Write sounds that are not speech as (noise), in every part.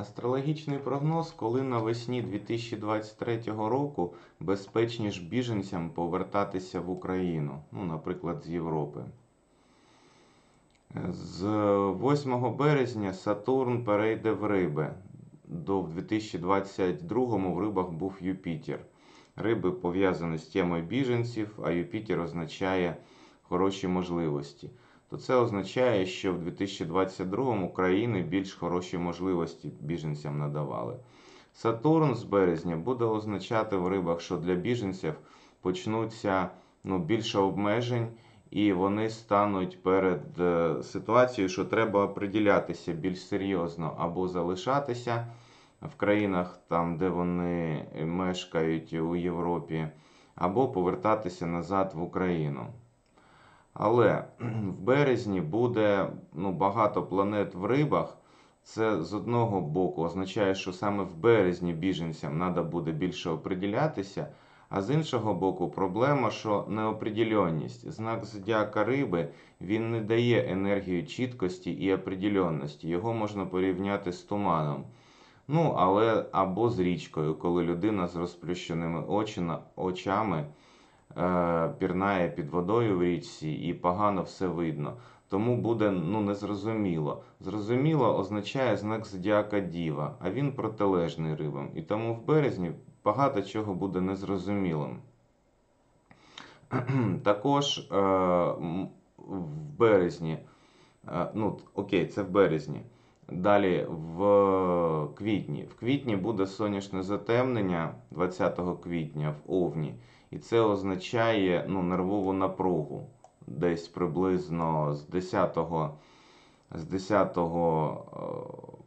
Астрологічний прогноз, коли навесні 2023 року безпечніш біженцям повертатися в Україну, ну, наприклад, з Європи. З 8 березня Сатурн перейде в Риби. До в 2022 в рибах був Юпітер. Риби пов'язані з темою біженців, а Юпітер означає хороші можливості. То це означає, що в 2022 Україні більш хороші можливості біженцям надавали. Сатурн з березня буде означати в рибах, що для біженців почнуться ну, більше обмежень, і вони стануть перед е, ситуацією, що треба оприділятися більш серйозно або залишатися в країнах, там, де вони мешкають у Європі, або повертатися назад в Україну. Але в березні буде ну, багато планет в рибах. Це з одного боку означає, що саме в березні біженцям треба буде більше оприділятися, а з іншого боку, проблема, що неопределенність. Знак зодіака риби він не дає енергію чіткості і определенності. Його можна порівняти з туманом. Ну, але або з річкою, коли людина з розплющеними очима, очами пірнає під водою в річці і погано все видно. Тому буде ну, незрозуміло. Зрозуміло означає знак зодіака Діва, а він протилежний рибам. І тому в березні багато чого буде незрозумілим. (clears throat) Також е, в березні, е, ну окей, це в березні. Далі в квітні. В квітні буде сонячне затемнення 20 квітня в Овні. І це означає ну, нервову напругу. Десь приблизно з 10, з 10 е,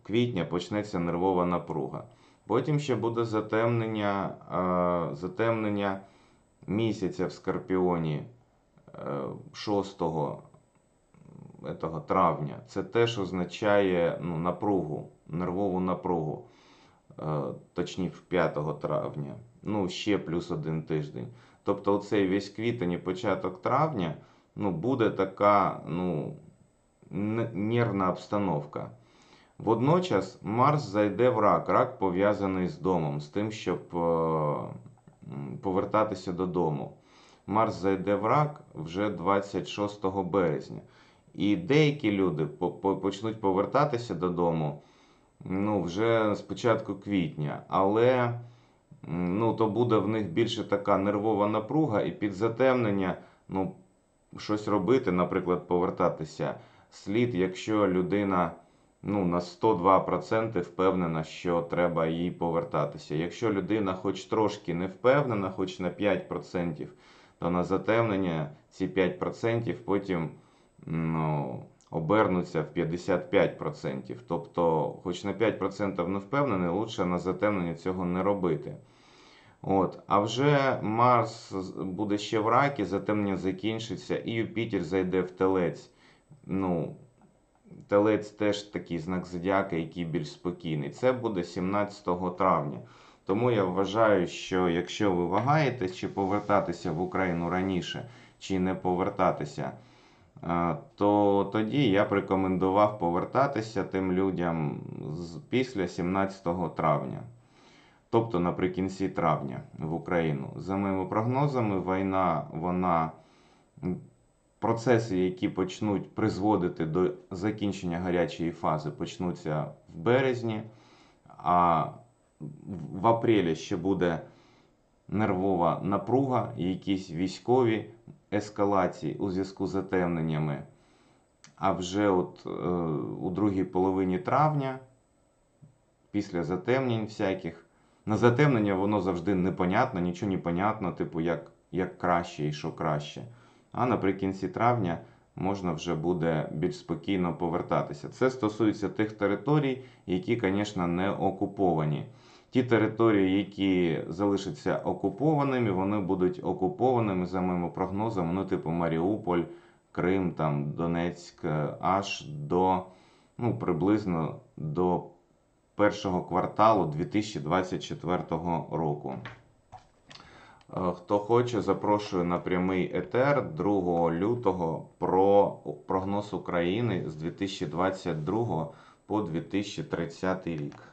квітня почнеться нервова напруга. Потім ще буде затемнення, е, затемнення місяця в Скорпіоні е, 6 этого травня. Це теж означає ну, напругу, нервову напругу, е, точніше 5 травня. Ну, ще плюс один тиждень. Тобто, оцей весь квітень і початок травня ну, буде така ну, нервна обстановка. Водночас Марс зайде в рак. Рак пов'язаний з домом, з тим, щоб е, повертатися додому. Марс зайде в рак вже 26 березня. І деякі люди по- по- почнуть повертатися додому ну, вже з початку квітня. Але ну, то буде в них більше така нервова напруга і під затемнення ну, щось робити, наприклад, повертатися слід, якщо людина ну, на 102% впевнена, що треба їй повертатися. Якщо людина хоч трошки не впевнена, хоч на 5%, то на затемнення ці 5% потім ну, обернуться в 55%. Тобто, хоч на 5% не впевнений, лучше на затемнення цього не робити. От. А вже Марс буде ще в ракі, затемнення закінчиться, і Юпітер зайде в телець. Ну, телець теж такий знак зодіака, який більш спокійний. Це буде 17 травня. Тому я вважаю, що якщо ви вагаєтесь, чи повертатися в Україну раніше, чи не повертатися, то тоді я б рекомендував повертатися тим людям після 17 травня. Тобто наприкінці травня в Україну. За моїми прогнозами, війна, вона процеси, які почнуть призводити до закінчення гарячої фази, почнуться в березні, а в- апрелі ще буде нервова напруга, якісь військові ескалації у зв'язку з затемненнями. А вже от е, у другій половині травня, після затемнень всяких, на затемнення воно завжди непонятно, нічого не понятно, типу, як, як краще і що краще. А наприкінці травня можна вже буде більш спокійно повертатися. Це стосується тих територій, які, звісно, не окуповані. Ті території, які залишаться окупованими, вони будуть окупованими за моїми прогнозами, ну, типу Маріуполь, Крим, там, Донецьк, е, аж до ну, приблизно до першого кварталу 2024 року. Е, Хто хоче, запрошую на прямий етер 2 лютого про прогноз України з 2022 по 2030 рік.